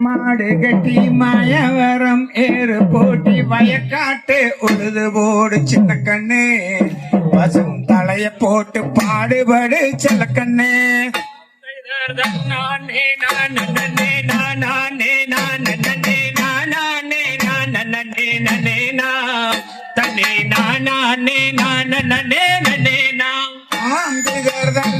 மாடு கட்டி மாயவரம் ஏறு போட்டி வயக்காட்டு உழுது போடு சின்ன கண்ணு பசும் தலைய போட்டு பாடுபடு செல்ல கண்ணு நானே நானே நானே நானே நானே நானே நானே தன்னே நானே நானே நானே நாம் ஆந்திகர்தன்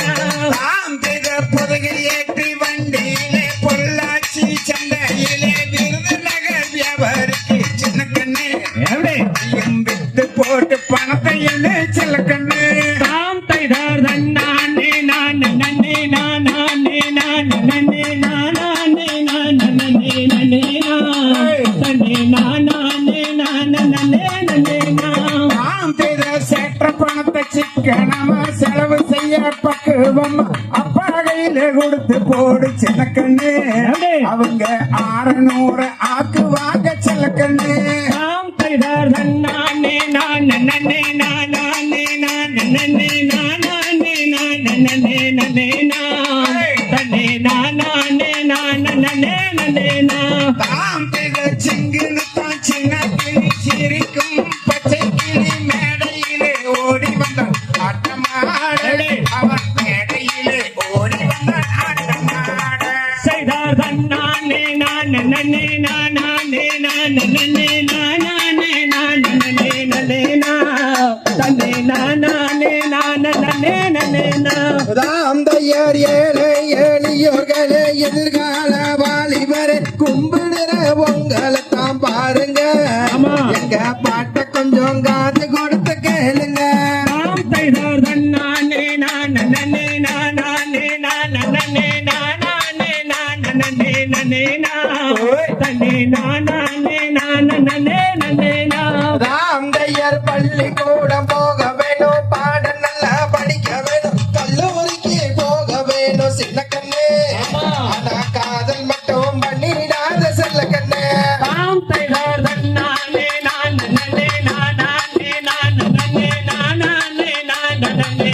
பக்குவம் அப்பா கையில கொடுத்து போடு சின்ன கண்ணு அவங்க ஆறுநூறு ஆக்குவாங்க செல்ல கண்ணு தாம் தைதார் தன்னானே நானே நானே நானே நானே நானே நானே நானே தன்னே நானே நானே நானே தாம் திர சிங்குன்னு தான் சின்ன நானே நானே தன்னே நானே நானே நானே தாம் தையர் ஏழை எளியோர்களே எதிர்கால வாலிபரே கும்பிடுற உங்களை தான் பாருங்க. எங்க நானே நானே தன்னே நானே நானே நானே தாம் தையர் பள்ளிக்கூடம் போக வேணும் பாட நல்லா படிக்க வேணும். கல்லூரிக்கு போக வேணும் சின்ன கண்ணு. ஆனா காதல் மட்டும் பண்ணிடாத செல்ல கண்ணு. தாம் தைதார் தன்னானே நானே நானே நானே நானே நானே நானே நானே தன்னே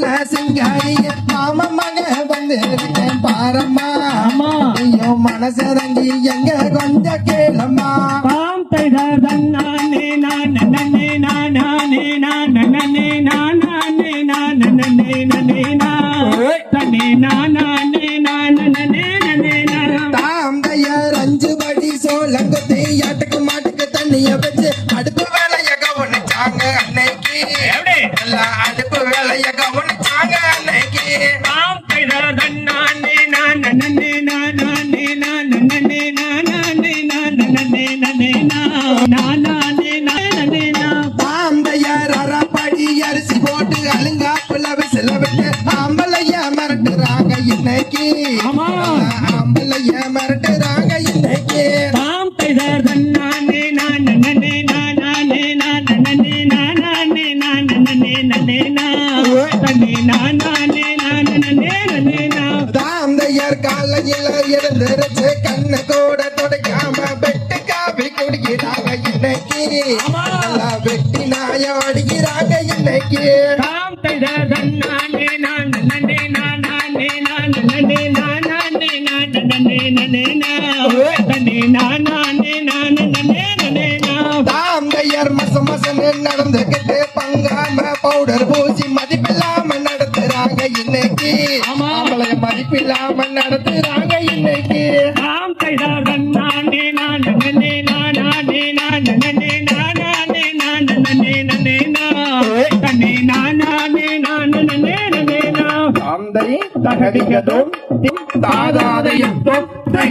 புள்ள சிங்காரிய மாம மக வந்து இருக்கேன் பாரம்மா. ஆமா. ஐயோ மனசரங்கி எங்க கொஞ்சம் கேளம்மா. தைதார் தன்னானே நானே நானே நானே நானே நானே நானே நானே தன்னே நானே நானே அன்னைக்கு நல்லா அடுப்பு வேலைய கவனிச்சாங்க அன்னைக்கு நாம் கைதர தன்னானே நான் நன்னே நானே நான் நன்னே நானே நான் நன்னே நானே நான் தாந்தையர் காலையில எழுந்திருச்சு கண்ணு கூட துடைக்காம வெட்டு காபி குடிக்கிறாங்க இன்னைக்கு. நல்லா வெட்டி நாய அடிக்கிறாங்க இன்னைக்கு. தாந்தையர் மச மசன்னு நடந்துகிட்டு பங்காம பவுடர் பூசி மதிப்பில்லாம நடத்துறாங்க இன்னைக்கு. ஆமா. அவளை மதிப்பில்லாம நடத்துறாங்க இன்னைக்கு. தாம் தைதர் தன்னானே நான் நன்னே நானே நான் நன்னே நானே நான் நன்னே நன்னே நான் தன்னே நானே நான் நன்னே நன்னே நான் தாந்தை தகதிகதும் தாதாதையும் தொத்தை